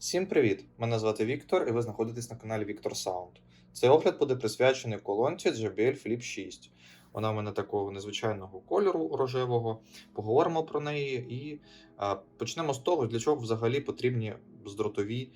Всім привіт! Мене звати Віктор, і ви знаходитесь на каналі Віктор Sound. Цей огляд буде присвячений колонці JBL Flip 6. Вона в мене такого незвичайного кольору рожевого. Поговоримо про неї і а, почнемо з того, для чого взагалі потрібні бездротові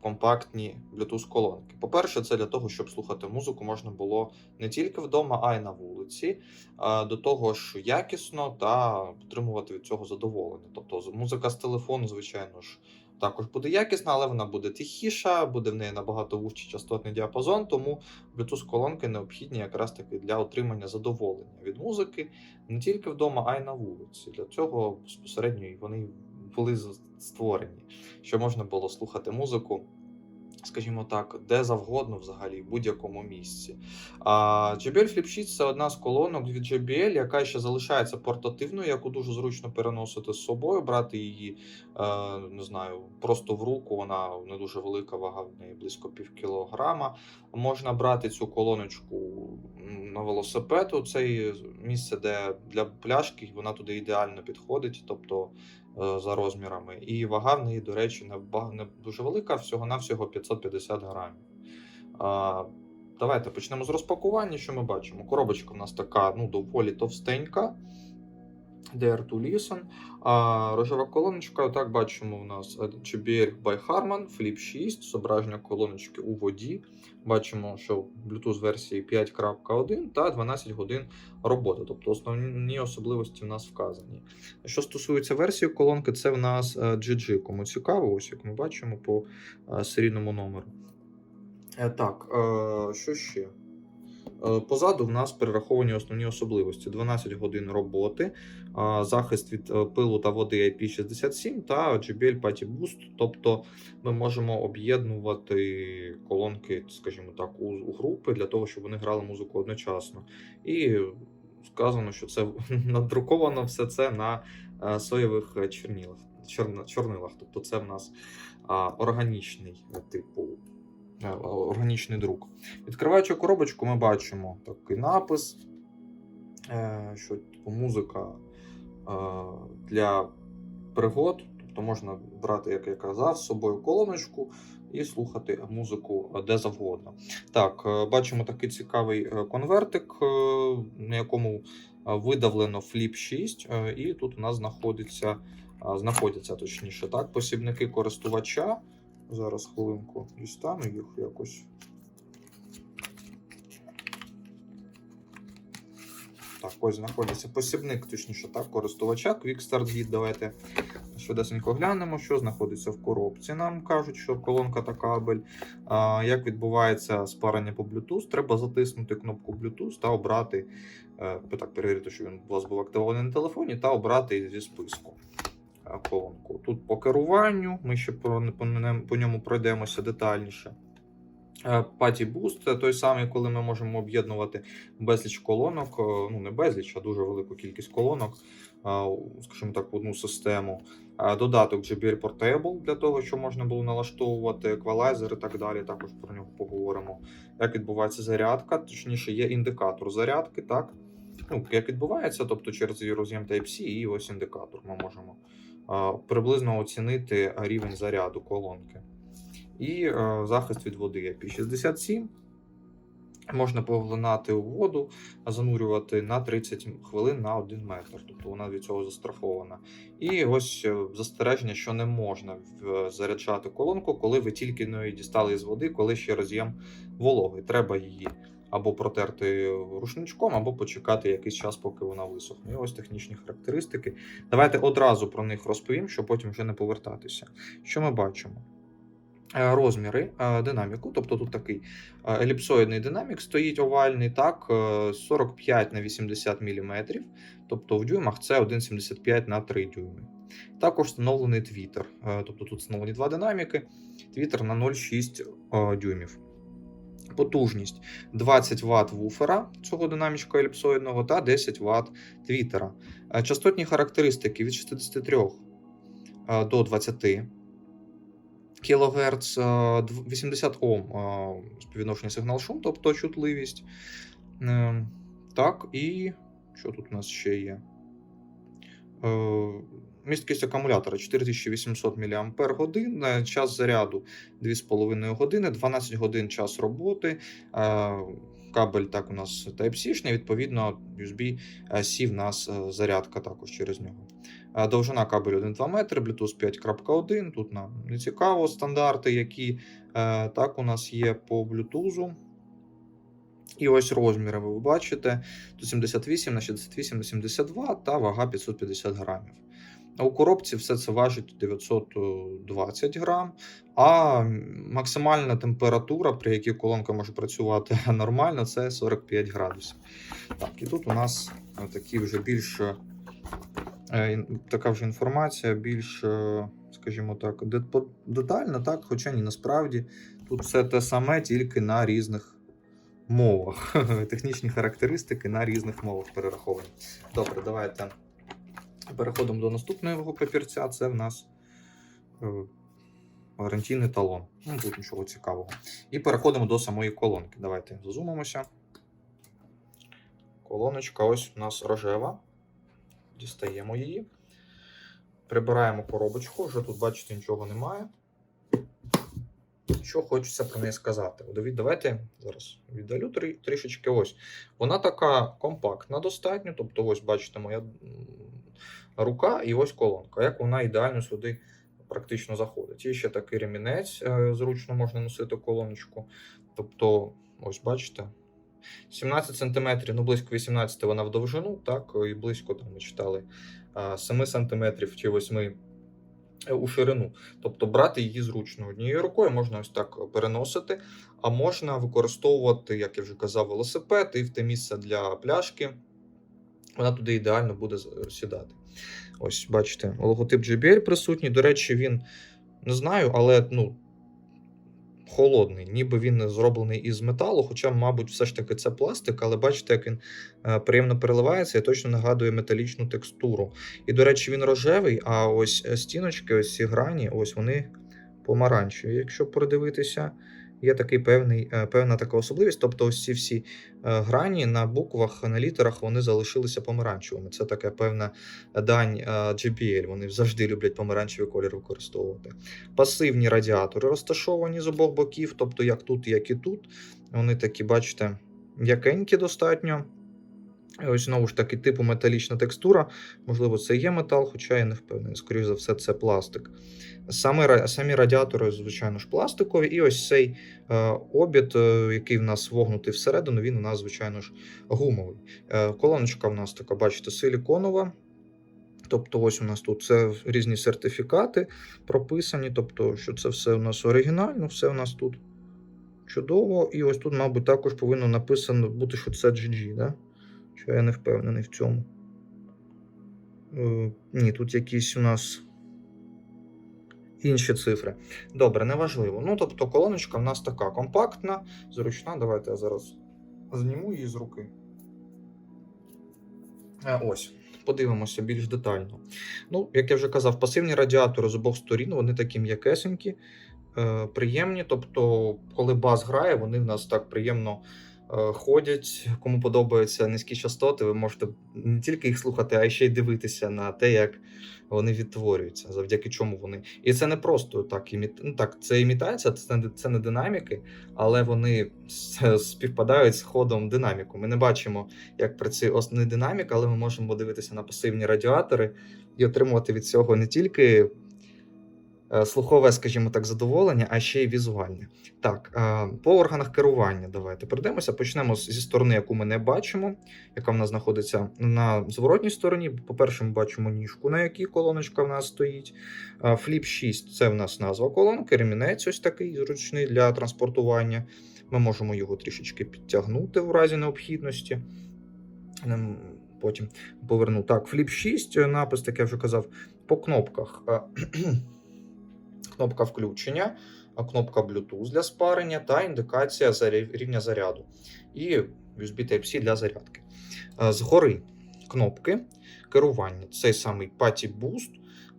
компактні Bluetooth колонки. По-перше, це для того, щоб слухати музику можна було не тільки вдома, а й на вулиці. А, До того ж, якісно та отримувати від цього задоволення. Тобто, музика з телефону, звичайно ж також буде якісна, але вона буде тихіша, буде в неї набагато вужчий частотний діапазон, тому Bluetooth колонки необхідні якраз таки для отримання задоволення від музики не тільки вдома, а й на вулиці. Для цього безпосередньо вони були створені, щоб можна було слухати музику. Скажімо так, де завгодно, взагалі, в будь-якому місці. А JBL Flip 6 це одна з колонок від JBL, яка ще залишається портативною, яку дуже зручно переносити з собою, брати її е, не знаю, просто в руку. Вона не дуже велика, вага в неї близько пів кілограма. Можна брати цю колоночку на велосипед. Це місце, де для пляшки вона туди ідеально підходить, тобто за розмірами. І вага в неї, до речі, не, не дуже велика, всього-навсього 550 грамів. Давайте почнемо з розпакування. Що ми бачимо? Коробочка в нас така ну, доволі товстенька. Dare to Listen. А рожева колоночка, так бачимо, у нас е, JBL by Harman Flip 6, зображення колоночки у воді. Бачимо, що Bluetooth версії 5.1 та 12 годин роботи. Тобто основні особливості в нас вказані. Що стосується версії колонки, це в нас е, GG. Кому цікаво, ось як ми бачимо по е, серійному номеру. Е, Так, е, що ще? Е, Позаду в нас перераховані основні особливості: 12 годин роботи, захист від е, пилу та води IP67 та JBL Party Boost. Тобто ми можемо об'єднувати колонки, скажімо так, у, групи для того, щоб вони грали музику одночасно. І сказано, що це надруковано все це на е, соєвих чорнілах, чорна- чорнилах. Тобто це в нас органічний типу. Е, Органічний друк. Відкриваючи коробочку, ми бачимо такий напис, е, що типу, музика е, для пригод. Тобто можна брати, як я казав, з собою колоночку і слухати музику де завгодно. Так, бачимо такий цікавий конвертик, на якому видавлено Flip 6, е, і тут у нас знаходиться, знаходяться точніше так, посібники користувача. Зараз хвилинку дістану їх якось. Так, ось знаходиться посібник, точніше так, користувача Quick Start Guide. Давайте швидесенько глянемо, що знаходиться в коробці. Нам кажуть, що колонка та кабель. А, як відбувається спарення по Bluetooth, треба затиснути кнопку Bluetooth та обрати, е, так, перевірити, що він у вас був активований на телефоні, та обрати зі списку колонку. Тут по керуванню, ми ще про, по, по ньому пройдемося детальніше. Е, Party Boost той самий, коли ми можемо об'єднувати безліч колонок, е, ну не безліч, а дуже велику кількість колонок, е, скажімо так, в одну систему. Додаток JBL Portable для того, щоб можна було налаштовувати еквалайзер і так далі. Також про нього поговоримо. Як відбувається зарядка, точніше, є індикатор зарядки, так? Ну, як відбувається, тобто через її роз'єм Type-C і ось індикатор. Ми можемо приблизно оцінити рівень заряду колонки. І е, захист від води IP67. Можна поглинати у воду, занурювати на 30 хвилин на 1 метр. Тобто вона від цього застрахована. І ось е, застереження, що не можна заряджати колонку, коли ви тільки не дістали з води, коли ще роз'єм вологий. Треба її або протерти рушничком, або почекати якийсь час, поки вона висохне. І ось технічні характеристики. Давайте одразу про них розповім, щоб потім вже не повертатися. Що ми бачимо? Е, Розміри е, динаміку, тобто тут такий е, еліпсоїдний динамік стоїть овальний, так, е, 45 на 80 мм, тобто в дюймах це 1,75 на 3 дюйми. Також встановлений твітер, тобто тут встановлені два динаміки, твітер на 0,6 е, дюймів. Потужність 20 Вт вуфера цього динамічка еліпсоїдного та 10 Вт твітера. Е, Частотні характеристики від 63 е, до 20 кГц, 80 Ом е, співвідношення сигнал шум, тобто чутливість. Так, і що тут у нас ще є? Е, Місткість акумулятора 4800 мАч, час заряду 2,5 години, 12 годин час роботи. е, Кабель так у нас Type-C, відповідно, USB-C в нас е, зарядка також через нього. Е, Довжина кабелю 1,2 метри, Bluetooth 5.1. Тут нам не цікаво стандарти, які е, так у нас є по Bluetooth. І ось розміри ви бачите: тут 78 на 68 на 72 та вага 550 грамів. У коробці все це важить 920 грам, а максимальна температура, при якій колонка може працювати нормально, це 45 градусів. Так, і тут у нас такі вже більш е, така вже інформація, більш, е, скажімо так, детальна, так, хоча ні, насправді тут все те саме, тільки на різних мовах. Технічні характеристики на різних мовах перераховані. Добре, давайте переходимо до наступного папірця. Це в нас е, гарантійний талон. Ну, тут нічого цікавого. І переходимо до самої колонки. Давайте зазумимося. Колоночка ось у нас рожева. Дістаємо її. Прибираємо коробочку, вже тут, бачите, нічого немає. Що хочеться про неї сказати? Давайте зараз віддалю трішечки. Ось. Вона така компактна достатньо. Тобто, ось бачите, моя рука і ось колонка. Як вона ідеально сюди практично заходить. І ще такий ремінець, е, зручно можна носити колоночку. Тобто, ось бачите. 17 см, ну близько 18 вона в довжину, так, і близько там ми читали 7 см чи 8 у ширину. Тобто брати її зручно однією рукою, можна ось так переносити, а можна використовувати, як я вже казав, велосипед і в те місце для пляшки. Вона туди ідеально буде сідати. Ось, бачите, логотип JBL присутній. До речі, він не знаю, але ну, холодний, ніби він зроблений із металу, хоча, мабуть, все ж таки це пластик, але бачите, як він е, приємно переливається і точно нагадує металічну текстуру. І, до речі, він рожевий, а ось е, стіночки, ось ці грані, ось вони помаранчеві. Якщо придивитися, є такий певний, е, певна така особливість. Тобто, ось ці всі е, грані на буквах, на літерах вони залишилися помаранчевими. Це така певна дань GPL, Вони завжди люблять помаранчевий колір використовувати. Пасивні радіатори розташовані з обох боків, тобто як тут, як і тут. Вони такі, бачите, м'якенькі достатньо. Ось знову ж таки, типу металічна текстура. Можливо, це є метал, хоча я не впевнений. Скоріше за все, це пластик. Саме, самі радіатори, звичайно ж, пластикові. І ось цей е, обід, е, який в нас вогнутий всередину, він у нас, звичайно ж, гумовий. Е, колоночка в нас така, бачите, силіконова. Тобто, ось у нас тут це різні сертифікати прописані. Тобто, що це все у нас оригінально, все у нас тут чудово. І ось тут, мабуть, також повинно написано бути, що це GG, да? Що я не впевнений в цьому. Е, ні, тут якісь у нас інші цифри. Добре, неважливо. Ну, тобто, колоночка в нас така компактна, зручна. Давайте я зараз зніму її з руки. Е, Ось, подивимося більш детально. Ну, як я вже казав, пасивні радіатори з обох сторін, вони такі м'якесенькі, е, приємні. Тобто, коли бас грає, вони в нас так приємно ходять. Кому подобаються низькі частоти, ви можете не тільки їх слухати, а ще й дивитися на те, як вони відтворюються, завдяки чому вони. І це не просто так, імі... ну, так це імітація, це не, це не динаміки, але вони співпадають з ходом динаміку. Ми не бачимо, як працює основний динамік, але ми можемо дивитися на пасивні радіатори і отримувати від цього не тільки е, слухове, скажімо так, задоволення, а ще й візуальне. Так, е, по органах керування давайте пройдемося. Почнемо зі сторони, яку ми не бачимо, яка в нас знаходиться на зворотній стороні. По-перше, ми бачимо ніжку, на якій колоночка в нас стоїть. Е, Flip 6 це в нас назва колонки, ремінець ось такий зручний для транспортування. Ми можемо його трішечки підтягнути в разі необхідності. Потім поверну. Так, Flip 6, е, напис, як я вже казав, по кнопках. Е, Кнопка включення, кнопка Bluetooth для спарення та індикація рівня заряду. І USB Type-C для зарядки. Е, Згори кнопки керування. Цей самий Patty Boost,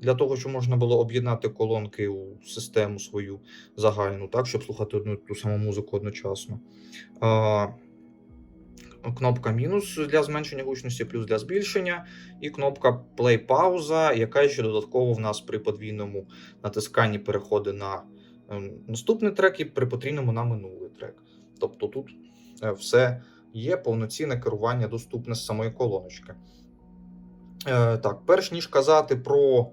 для того, щоб можна було об'єднати колонки у систему свою загальну, так, щоб слухати одну ту саму музику одночасно. Кнопка мінус для зменшення гучності, плюс для збільшення, і кнопка play пауза, яка ще додатково в нас при подвійному натисканні переходить на ем, наступний трек і при потрійному на минулий трек. Тобто тут е, все є повноцінне керування доступне з самої колоночки. Е, Так, перш ніж казати про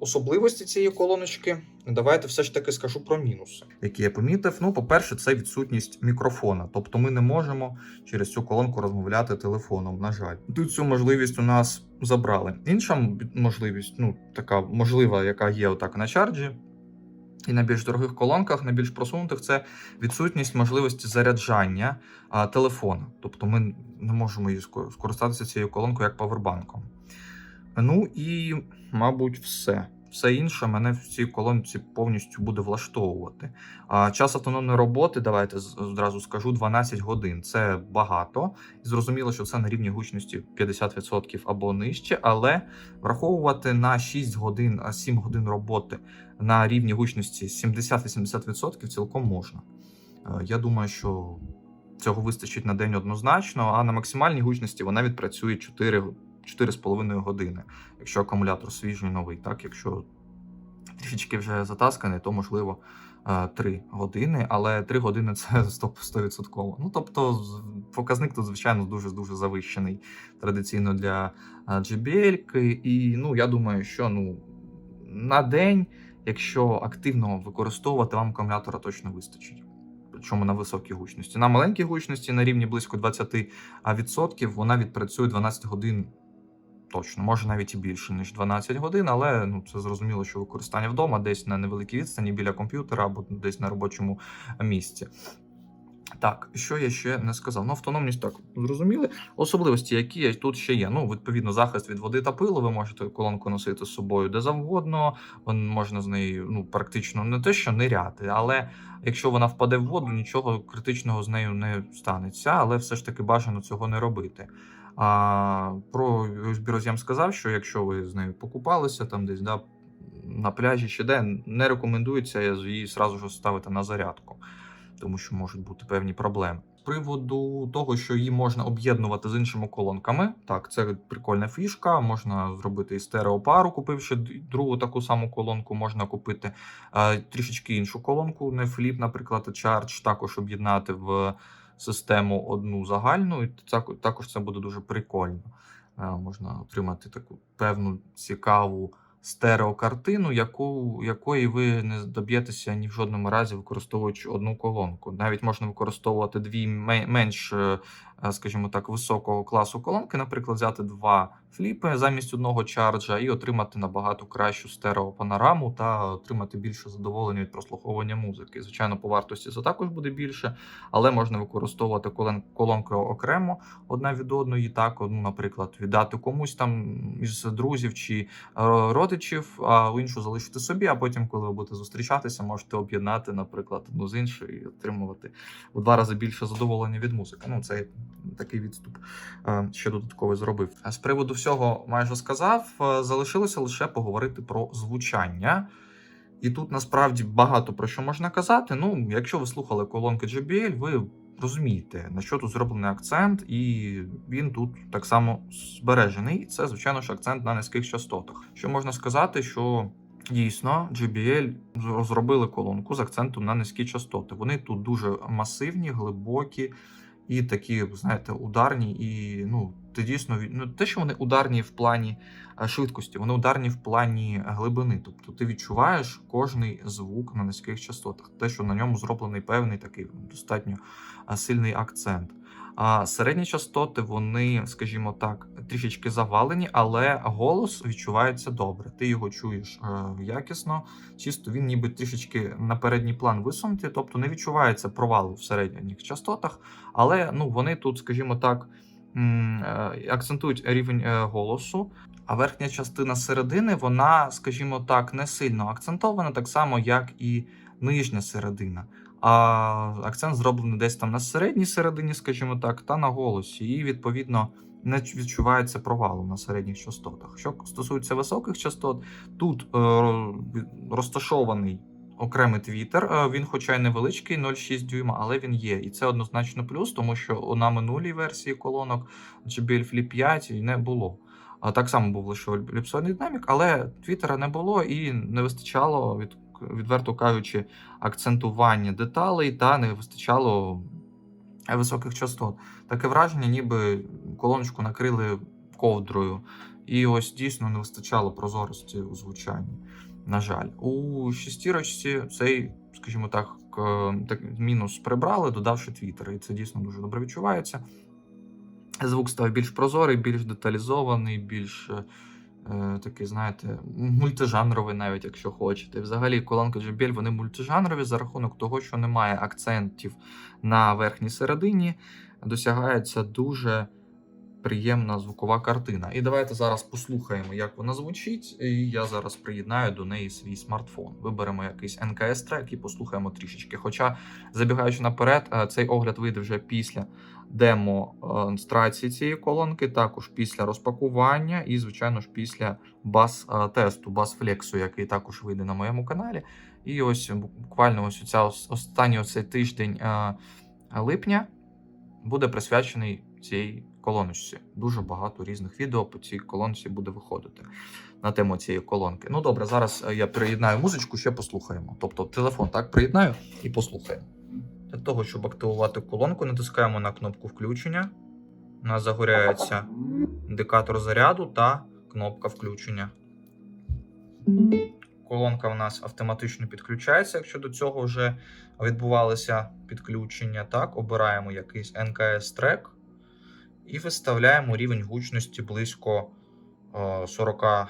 особливості цієї колоночки, давайте все ж таки скажу про мінуси, які я помітив. Ну, по-перше, це відсутність мікрофона. Тобто ми не можемо через цю колонку розмовляти телефоном. На жаль, тут цю можливість у нас забрали. Інша можливість, ну така можлива, яка є отак на чарджі. І на більш дорогих колонках, на більш просунутих, це відсутність можливості заряджання а, телефона. Тобто ми не можемо її скористатися цією колонкою як павербанком. Ну і, мабуть, все. Все інше мене в цій колонці повністю буде влаштовувати. А час автономної роботи, давайте одразу скажу, 12 годин. Це багато. Зрозуміло, що це на рівні гучності 50% або нижче, але враховувати на 6 годин, а 7 годин роботи на рівні гучності 70-80% цілком можна. Е, Я думаю, що цього вистачить на день однозначно, а на максимальній гучності вона відпрацює 4, 4,5 години, якщо акумулятор свіжий новий. Так, якщо трішечки вже затасканий, то можливо 3 години, але 3 години це 100%. Ну тобто, показник тут, звичайно, дуже дуже завищений традиційно для JBL. І ну, я думаю, що ну, на день, якщо активно використовувати, вам акумулятора точно вистачить. Причому на високій гучності. На маленькій гучності на рівні близько 20% вона відпрацює 12 годин точно, може навіть і більше, ніж 12 годин, але ну, це зрозуміло, що використання вдома, десь на невеликій відстані біля комп'ютера або десь на робочому місці. Так, що я ще не сказав? Ну, автономність так зрозуміли. Особливості, які тут ще є. Ну, відповідно, захист від води та пилу. Ви можете колонку носити з собою де завгодно. Можна з нею ну, практично не те, що ниряти, але якщо вона впаде в воду, нічого критичного з нею не станеться, але все ж таки бажано цього не робити. А про USB роз'єм сказав, що якщо ви з нею покупалися там десь да, на пляжі чи де, не рекомендується її зразу ж ставити на зарядку тому що можуть бути певні проблеми. З приводу того, що її можна об'єднувати з іншими колонками, так, це прикольна фішка. Можна зробити і стереопару, купивши другу таку саму колонку, можна купити е, трішечки іншу колонку, не фліп, наприклад, Charge, також об'єднати в систему одну загальну, і також це буде дуже прикольно. Е, можна отримати таку певну цікаву стереокартину, яку, якої ви не доб'єтеся ні в жодному разі, використовуючи одну колонку. Навіть можна використовувати дві менш, е, е, скажімо так, високого класу колонки, наприклад, взяти два фліпи замість одного чарджа і отримати набагато кращу стереопанораму та отримати більше задоволення від прослуховування музики. Звичайно, по вартості це також буде більше, але можна використовувати колон- колонки окремо одна від одної. Так, одну, наприклад, віддати комусь там із друзів чи е, родичів, а іншу залишити собі. А потім, коли ви будете зустрічатися, можете об'єднати, наприклад, одну з іншою і отримувати у два рази більше задоволення від музики. Ну, це такий відступ, е, що додатково зробив. А з приводу всього майже сказав. Е, Залишилося лише поговорити про звучання. І тут насправді багато про що можна казати. Ну, якщо ви слухали колонки JBL, ви розумієте, на що тут зроблений акцент, і він тут так само збережений. Це, звичайно ж, акцент на низьких частотах. Що можна сказати, що дійсно JBL розробили колонку з акцентом на низькі частоти. Вони тут дуже масивні, глибокі. І такі, знаєте, ударні, і ну, ти дійсно ну, те, що вони ударні в плані е, швидкості, вони ударні в плані глибини. Тобто ти відчуваєш кожний звук на низьких частотах, те, що на ньому зроблений певний такий достатньо е, сильний акцент. А середні частоти, вони, скажімо так, трішечки завалені, але голос відчувається добре. Ти його чуєш е, якісно, чисто він ніби трішечки на передній план висунутий, тобто не відчувається провалу в середніх частотах, але ну, вони тут, скажімо так, е, акцентують рівень е, голосу. А верхня частина середини, вона, скажімо так, не сильно акцентована, так само, як і нижня середина. А акцент зроблений десь там на середній середині, скажімо так, та на голосі. І відповідно не відчувається провалу на середніх частотах. Що стосується високих частот, тут е, розташований окремий твіттер. Е, Він, хоча й невеличкий, 0,6 дюйма, але він є. І це однозначно плюс, тому що на минулій версії колонок JBL Flip 5 не було. Так само був лише еліпсоїдний динамік, але твіттера не було і не вистачало, від, відверто кажучи, акцентування деталей та не вистачало високих частот. Таке враження, ніби колоночку накрили ковдрою. І ось дійсно не вистачало прозорості у звучанні. На жаль, у шестірочці цей, скажімо так, так мінус прибрали, додавши твіттер. І це дійсно дуже добре відчувається. Звук став більш прозорий, більш деталізований, більш е, е, такий, знаєте, мультижанровий, навіть якщо хочете. Взагалі, колонки JBL вони мультижанрові за рахунок того, що немає акцентів на верхній середині, досягається дуже приємна звукова картина. І давайте зараз послухаємо, як вона звучить. І я зараз приєднаю до неї свій смартфон. Виберемо якийсь НКС трек і послухаємо трішечки. Хоча, забігаючи наперед, е, цей огляд вийде вже після демонстрації цієї колонки, також після розпакування і, звичайно ж, після бас-тесту, бас-флексу, який також вийде на моєму каналі. І ось буквально ось ця останній оцей тиждень е, липня буде присвячений цій колоночці. Дуже багато різних відео по цій колонці буде виходити на тему цієї колонки. Ну добре, зараз е, я приєднаю музичку, ще послухаємо. Тобто телефон так приєднаю і послухаємо. Для того, щоб активувати колонку, натискаємо на кнопку включення. У нас загоряється індикатор заряду та кнопка включення. Колонка в нас автоматично підключається, якщо до цього вже відбувалося підключення. Так, обираємо якийсь NKS трек і виставляємо рівень гучності близько е, 40%.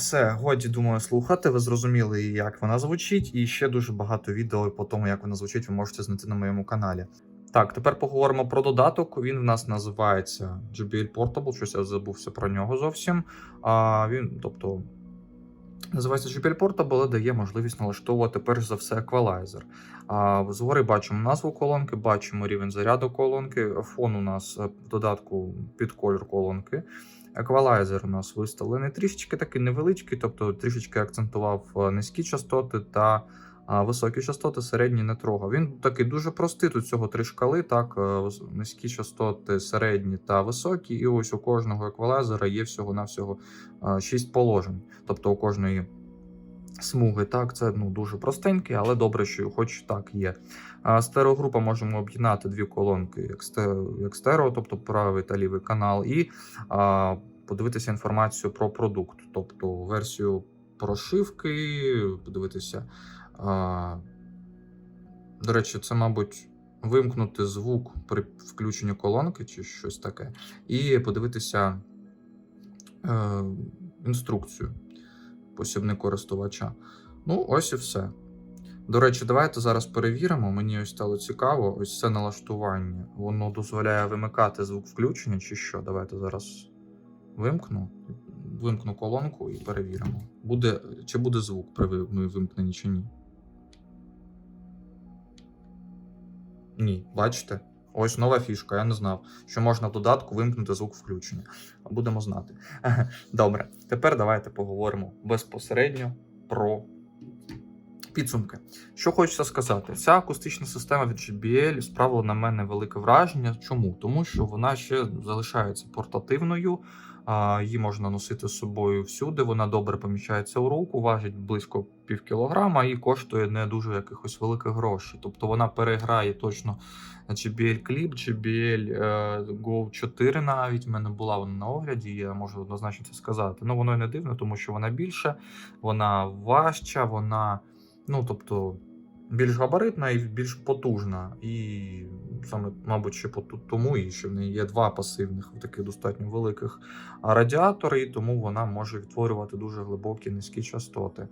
Все, годі думаю слухати. Ви зрозуміли, як вона звучить, і ще дуже багато відео по тому, як вона звучить, ви можете знайти на моєму каналі. Так, тепер поговоримо про додаток. Він в нас називається JBL Portable, щось я забувся про нього зовсім. А він, тобто, називається JBL Portable, але дає можливість налаштовувати перш за все еквалайзер. А згори бачимо назву колонки, бачимо рівень заряду колонки. Фон у нас е, в додатку під колір колонки. Еквалайзер у нас виставлений трішечки такий невеличкий, тобто трішечки акцентував е, низькі частоти та високі частоти, середні не трогав. Він такий дуже простий. Тут цього три шкали, так, е, низькі частоти, середні та високі. І ось у кожного еквалайзера є всього-навсього 6 положень. Тобто у кожної смуги. Так, це ну, дуже простенький, але добре, що хоч так є. А, стереогрупа можемо об'єднати дві колонки як як стерео, тобто правий та лівий канал, і а, подивитися інформацію про продукт, тобто версію прошивки, подивитися. А, до речі, це, мабуть, вимкнути звук при включенні колонки чи щось таке, і подивитися е, інструкцію посібник користувача. Ну, ось і все. До речі, давайте зараз перевіримо. Мені ось стало цікаво, ось це налаштування. Воно дозволяє вимикати звук включення чи що. Давайте зараз вимкну. Вимкну колонку і перевіримо. Буде, чи буде звук при ви- вимкненні чи ні. Ні, бачите? Ось нова фішка. Я не знав, що можна в додатку вимкнути звук включення. Будемо знати. Добре, тепер давайте поговоримо безпосередньо про підсумки. Що хочеться сказати, ця акустична система від JBL справила на мене велике враження. Чому? Тому що вона ще залишається портативною, її можна носити з собою всюди. Вона добре поміщається у руку, важить близько пів кілограма і коштує не дуже якихось великих грошей. Тобто вона переграє точно JBL Clip, JBL е, Go 4 навіть в мене була вона на огляді, я можу однозначно це сказати. Ну воно і не дивно, тому що вона більша, вона важча, вона, ну тобто, більш габаритна і більш потужна. І саме, мабуть, ще тому, і що в неї є два пасивних, таких достатньо великих радіатори, і тому вона може відтворювати дуже глибокі низькі частоти.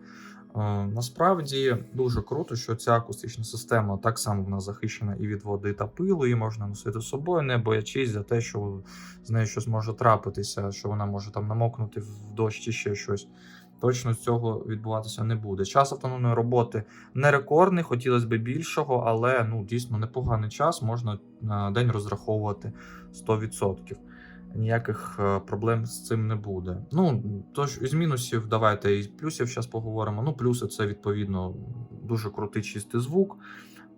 Е, Насправді дуже круто, що ця акустична система так само вона захищена і від води та пилу, її можна носити з собою, не боячись за те, що з нею щось може трапитися, що вона може там намокнути в дощ чи ще щось. Точно цього відбуватися не буде. Час автономної роботи не рекордний, хотілося б більшого, але ну дійсно непоганий час можна на день розраховувати 100%. Ніяких е, проблем з цим не буде. Ну тож із мінусів давайте із плюсів зараз поговоримо. Ну, плюси це відповідно дуже крутий чистий звук,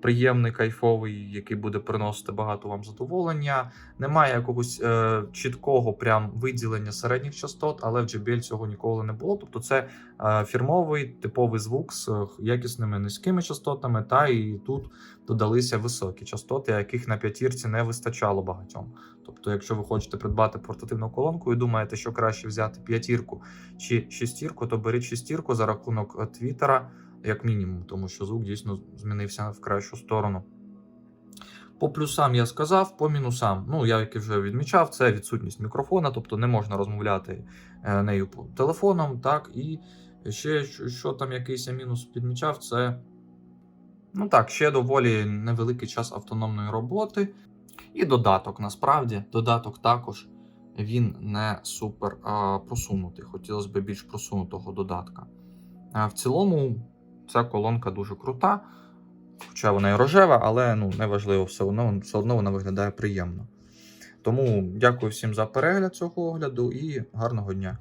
приємний, кайфовий, який буде приносити багато вам задоволення. Немає якогось е, чіткого прям виділення середніх частот, але в JBL цього ніколи не було. Тобто, це е, фірмовий типовий звук з е, якісними низькими частотами, та і тут додалися високі частоти, яких на п'ятірці не вистачало багатьом. Тобто, якщо ви хочете придбати портативну колонку і думаєте, що краще взяти п'ятірку чи шестірку, то беріть шестірку за рахунок е, твіттера, як мінімум, тому що звук дійсно змінився в кращу сторону. По плюсам я сказав, по мінусам. Ну, я як і вже відмічав, це відсутність мікрофона, тобто не можна розмовляти е, нею по телефоном. Так, і ще що, там якийсь я мінус підмічав, це ну так, ще доволі невеликий час автономної роботи. І додаток, насправді, додаток також він не супер а, просунутий. Хотілося б більш просунутого додатка. А, в цілому, ця колонка дуже крута, хоча вона і рожева, але ну, неважливо, все одно, все одно вона виглядає приємно. Тому дякую всім за перегляд цього огляду і гарного дня.